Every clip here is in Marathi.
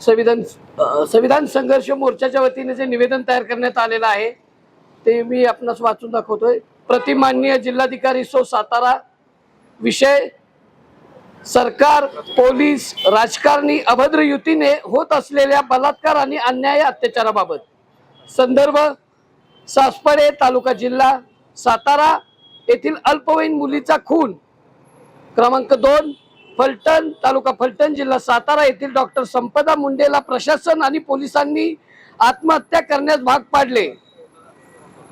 संविधान संविधान संघर्ष मोर्चाच्या वतीने जे निवेदन तयार करण्यात आलेलं आहे ते मी आपणास वाचून दाखवतोय. प्रतिमाननीय जिल्हाधिकारी सो सातारा विषय सरकार पोलीस राजकारणी अभद्र युतीने होत असलेल्या बलात्कार आणि अन्याय अत्याचाराबाबत. संदर्भ सासपडे तालुका जिल्हा सातारा येथील अल्पवयीन मुलीचा खून क्रमांक दोन फलटण तालुका फलटण जिल्हा सातारा येथील डॉक्टर संपदा मुंडेला प्रशासन आणि पोलिसांनी आत्महत्या करण्यास भाग पाडले.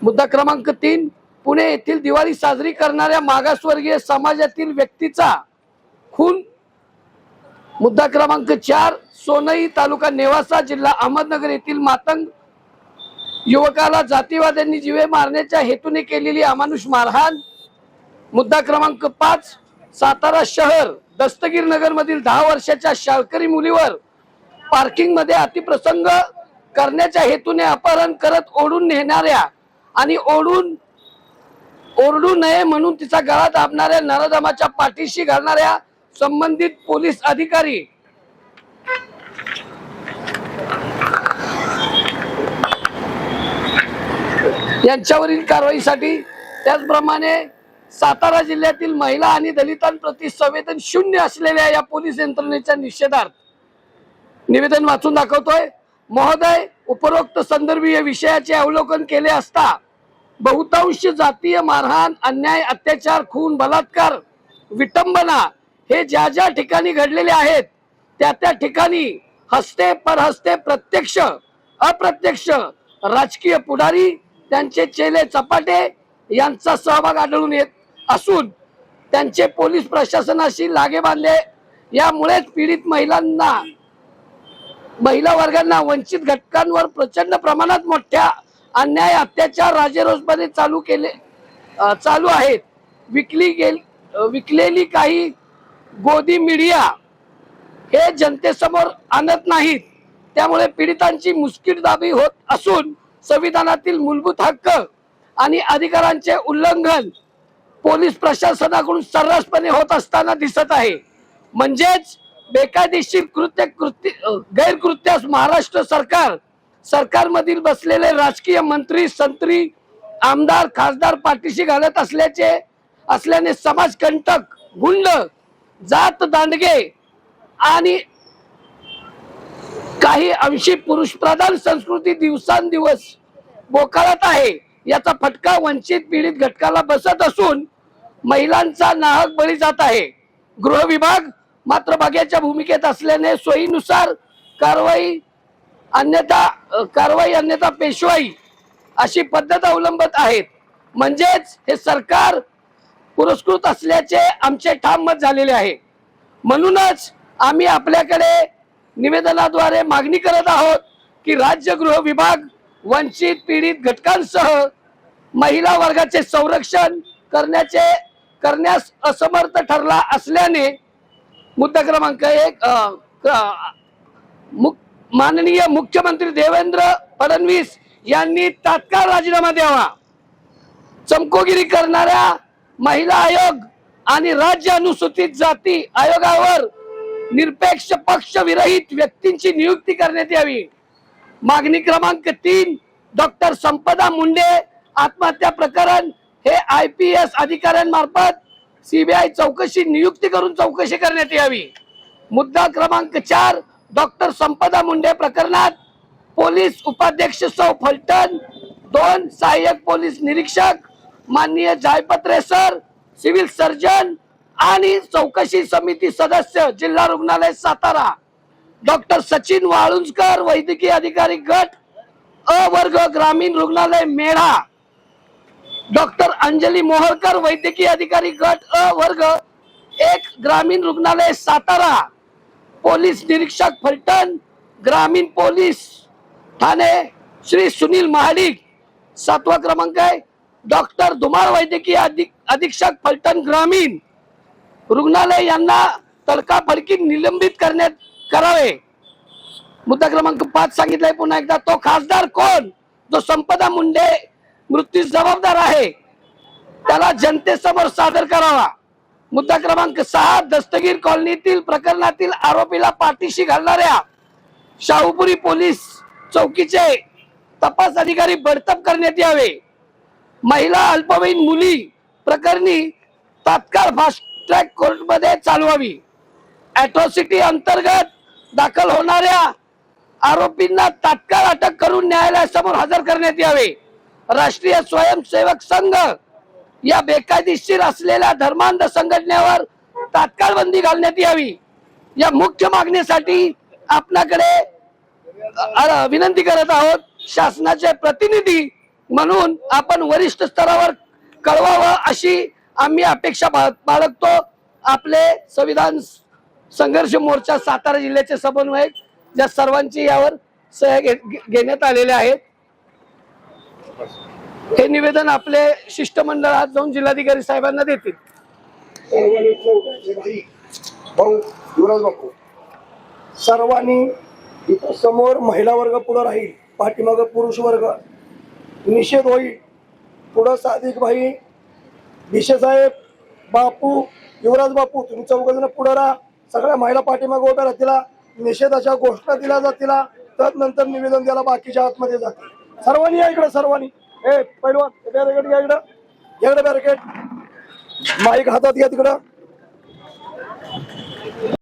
मुद्दा क्रमांक तीन पुणे येथील दिवाळी साजरी करणाऱ्या मागासवर्गीय समाजातील व्यक्तीचा खून. मुद्दा क्रमांक चार सोनई तालुका नेवासा जिल्हा अहमदनगर येथील मातंग. युवकाला जातीवाद्यांनी जीवे मारण्याच्या हेतूने केलेली अमानुष मारहाण. मुद्दा क्रमांक पाच सातारा शहर. दस्तगीर नगर मधील दहा वर्षाच्या शाळकरी मुलीवर पार्किंगमध्ये अतिप्रसंग करण्याच्या हेतूने अपहरण करत ओढून नेणाऱ्या आणि ओढून ओरडू नये म्हणून तिचा गळा दाबणाऱ्या नरदमाच्या पाठीशी घालणाऱ्या संबंधित पोलीस अधिकारी. यांच्यावरील कारवाईसाठी त्याचप्रमाणे सातारा जिल्ह्यातील महिला आणि दलितांप्रती संवेदन शून्य असलेल्या या पोलीस यंत्रणेच्या निषेधार्थ निवेदन वाचून दाखवतोय. महोदय उपरोक्त संदर्भीय विषयाचे अवलोकन केले असता बहुतांश जातीय मारहाण अन्याय अत्याचार खून बलात्कार विटंबना हे ज्या ज्या ठिकाणी घडलेले आहेत त्या त्या ठिकाणी हस्ते परहस्ते प्रत्यक्ष अप्रत्यक्ष राजकीय पुढारी त्यांचे चेले चपाटे यांचा सहभाग आढळून येत असून त्यांचे पोलीस प्रशासनाशी लागे बांधले. यामुळेच पीडित महिलांना महिला वर्गांना वंचित घटकांवर प्रचंड प्रमाणात मोठ्या अन्याय अत्याचार राजेरोजपणे चालू केले चालू आहेत. विकली गेल विकलेली काही गोदी मीडिया हे जनतेसमोर आणत नाहीत. त्यामुळे पीडितांची मुस्किटदाबी होत असून संविधानातील मूलभूत हक्क आणि अधिकारांचे उल्लंघन पोलीस प्रशासनाकडून सर्रासपणे होत असताना दिसत आहे. म्हणजेच बेकायदेशीर कृत्य कृत्य गैरकृत्यास महाराष्ट्र सरकार सरकारमधील बसलेले राजकीय मंत्री संत्री आमदार खासदार पाठीशी घालत असल्याचे असल्याने समाजकंटक गुंड जात दांडगे आणि काही अंशी पुरुषप्रधान संस्कृती दिवसांदिवस बोकाळत आहे. याचा फटका वंचित पीडित घटकाला बसत असून महिलांचा नाहक बळी जात आहे. गृह विभाग मात्र बघ्याच्या भूमिकेत असल्याने सोयीनुसार कारवाई अन्यथा कारवाई अन्यथा पेशवाई अशी पद्धत अवलंबत आहेत. म्हणजेच हे सरकार पुरस्कृत असल्याचे आमचे ठाम मत झालेले आहे. म्हणूनच आम्ही आपल्याकडे निवेदनाद्वारे मागणी करत आहोत की राज्य गृह विभाग वंचित पीडित घटकांसह महिला वर्गाचे संरक्षण करण्याचे करण्यास असमर्थ ठरला असल्याने मुद्दा क्रमांक एक अ, माननीय मुख्यमंत्री देवेंद्र फडणवीस यांनी तात्काळ राजीनामा द्यावा. चमकोगिरी करणाऱ्या महिला आयोग आणि राज्य अनुसूचित जाती आयोगावर निरपेक्ष पक्ष विरहित व्यक्तींची नियुक्ती करण्यात यावी. मागणी क्रमांक तीन डॉक्टर संपदा मुंडे आत्महत्या प्रकरण हे आय पी एस अधिकाऱ्यांमार्फत सीबीआय चौकशी नियुक्ती करून चौकशी करण्यात यावी. मुद्दा क्रमांक चार डॉक्टर संपदा मुंडे प्रकरणात पोलीस उपाध्यक्ष सौ फलटण दोन सहाय्यक पोलीस निरीक्षक माननीय जायपत्रे सर सिव्हिल सर्जन आणि चौकशी समिती सदस्य जिल्हा रुग्णालय सातारा. डॉक्टर सचिन वाळुंजकर वैद्यकीय अधिकारी गट अ वर्ग ग्रामीण रुग्णालय मेढा. डॉक्टर अंजली मोहरकर वैद्यकीय अधिकारी गट अ वर्ग एक ग्रामीण रुग्णालय सातारा. पोलीस निरीक्षक फलटण ग्रामीण पोलीस ठाणे श्री सुनील महाडिक. सातवा क्रमांक आहे. डॉक्टर धुमाळ वैद्यकीय अधीक्षक फलटण ग्रामीण. रुग्णालय यांना तडकाफडकी निलंबित करण्यात करावे. मुद्दा क्रमांक पाच सांगितलाय पुन्हा एकदा. तो खासदार कोण? जो संपदा मुंडे मृत्यूस जबाबदार आहे त्याला जनतेसमोर सादर करावा. मुद्दा क्रमांक सहा दस्तगीर कॉलनीतील प्रकरणातील आरोपीला पाठीशी घालणाऱ्या शाहूपुरी पोलीस चौकीचे तपास अधिकारी बडतप करण्यात यावे. महिला अल्पवयीन मुली प्रकरणी तात्काळ फास्ट ट्रॅक कोर्टमध्ये चालवावी. अॅट्रॉसिटी अंतर्गत दाखल होणाऱ्या आरोपींना तात्काळ अटक करून न्यायालयासमोर हजर करण्यात यावे. राष्ट्रीय स्वयंसेवक संघ या बेकायदेशीर असलेल्या धर्मांध संघटनेवर तात्काळ बंदी घालण्यात यावी. या मुख्य मागणीसाठी आपणाकडे विनंती करत आहोत शासनाचे प्रतिनिधी म्हणून आपण वरिष्ठ स्तरावर कळवावं अशी आम्ही अपेक्षा बाळगतो. आपले संविधान संघर्ष मोर्चा सातारा जिल्ह्याचे समन्वयक ज्या सर्वांची यावर सह्या घेण्यात आलेल्या आहेत. हे निवेदन आपले शिष्टमंडळ आज जाऊन जिल्हाधिकारी साहेबांना देतील. युवराज बापू सर्वांनी इथं समोर महिला वर्ग पुढं राहील पाठीमाग पुरुष वर्ग. निषेध होईल. पुढं सादिक भाई भिशे साहेब बापू युवराज बापू तुम्ही चौघ जण पुढं राहा. सगळ्या महिला पाठीमागे उभ्या राहतील निषेधाच्या घोषणा दिल्या जातील त्यानंतर निवेदन द्यायला बाकीच्या आतमध्ये जातील. सर्वांनी या इकडे सर्वांनी. ए पैलवान बॅरिकेड घ्या इकडं. या इकडे बॅरिकेड माईक हातात घ्या तिकडं.